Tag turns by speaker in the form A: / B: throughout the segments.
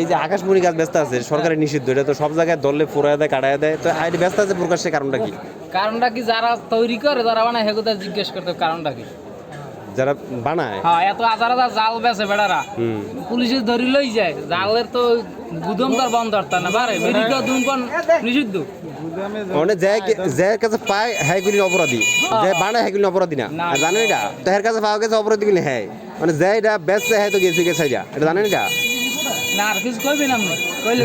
A: এই যে আকাশমণি গাছ ব্যস্ত আছে সরকারের নিষিদ্ধ এটা তো সব জায়গায় দলে ফুরায় দেয় কাটায় দেয়। তো এটা ব্যস্ত আছে প্রকাশ্যে কারণটা কি?
B: কারণটা কি যারা তৈরি করে যারা বানায় হেগুতা জিজ্ঞেস করতে কারণটা কি?
A: যারা বানায়?
B: হ্যাঁ এত হাজার হাজার জাল বেছে বেড়ারা। পুলিশে ধরি লই যায় জালের তো গুদম তার বন্ধ হতা না বারে। বেরিকা ধূমপান নিষিদ্ধ।
A: মানে যে যে কাছে পায় হ্যাগুলি অপরাধী। যে বানায় হ্যাগুলি অপরাধী না।
B: না।
A: আর জানেন এটা? তো এর কাছে পাওয়া গেছে অপরাধী গুলি হ্যাঁ। মানে যে এটা বেচছে হ্যাঁ তো গেছে গেছে এটা। এটা জানেন
B: না আর কিছু কইবি আপনি? কইলে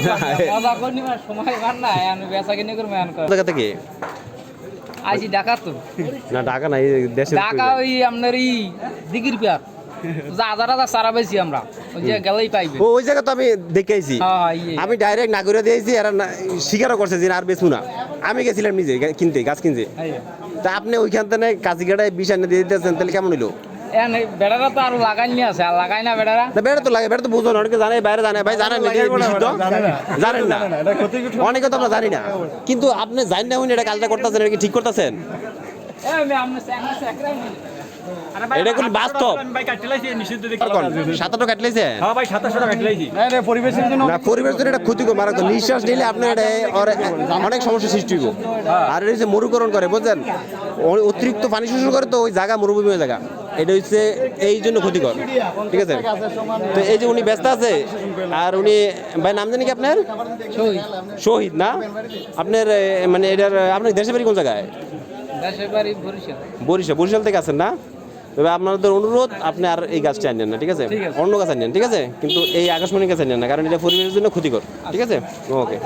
B: মজা করনি মানে সময় কার না আমি বেচা কিনে করব এখন
A: কোন জায়গা থেকে?
B: আইছি ঢাকা তো।
A: না ঢাকা না দেশে
B: ঢাকা ওই আপনার ই দিগির পিয়ার যা হাজার হাজার সারা পাইছি আমরা। ওই পাইবে।
A: ওই জায়গা তো আমি
B: হ্যাঁ হ্যাঁ ইয়ে।
A: আমি ডাইরেক্ট নাগরিক দিয়েছি এরা স্বীকারও করছে যে আর বেচবো না। আমি গেছিলাম নিজে কিনতে গাছ কিনতে। তা আপনি ওইখান থেকে কাজিগাড়ায় বিষ এনে দিয়ে দিতেছেন তাহলে কেমন হইল?
B: বেড়ারা তো আরও লাগাই নিয়ে আছে আর লাগাই না বেড়ারা।
A: বেড়া তো লাগে বেড়া তো বুঝো না অনেকে জানে বাইরে জানে ভাই জানেন নাকি নিষিদ্ধ? জানেন না। অনেকে তো আমরা জানি না। কিন্তু আপনি জানেন না উনি এটা কাজটা করতেছেন এটা কি ঠিক করতেছেন? এটা কোন বাস্তব।
C: হ্যাঁ
D: পরিবেশের জন্য
A: না মারাত্মক। নিঃশ্বাস নিলে আপনার এটা অনেক সমস্যা সৃষ্টি হইব। আর এটা মরুকরণ করে বুঝছেন? অতিরিক্ত পানি শোষণ করে তো ওই জায়গা মরুভূমি হয়ে জায়গা এটা হচ্ছে এই জন্য ক্ষতিকর। ঠিক আছে? তো এই যে উনি ব্যস্ত আছে আর উনি ভাই নাম জানি কি আপনার? শহীদ। না? আপনার মানে এটার আপনার দেশের বাড়ি কোন জায়গায়? বরিশাল। বরিশাল। থেকে আছেন না? তবে আপনাদের অনুরোধ আপনি আর এই গাছটা আনেন না ঠিক আছে? অন্য গাছ আনেন ঠিক আছে? কিন্তু এই আকাশমণি গাছ আনেন না কারণ এটা পরিবেশের জন্য ক্ষতিকর ঠিক আছে? ওকে।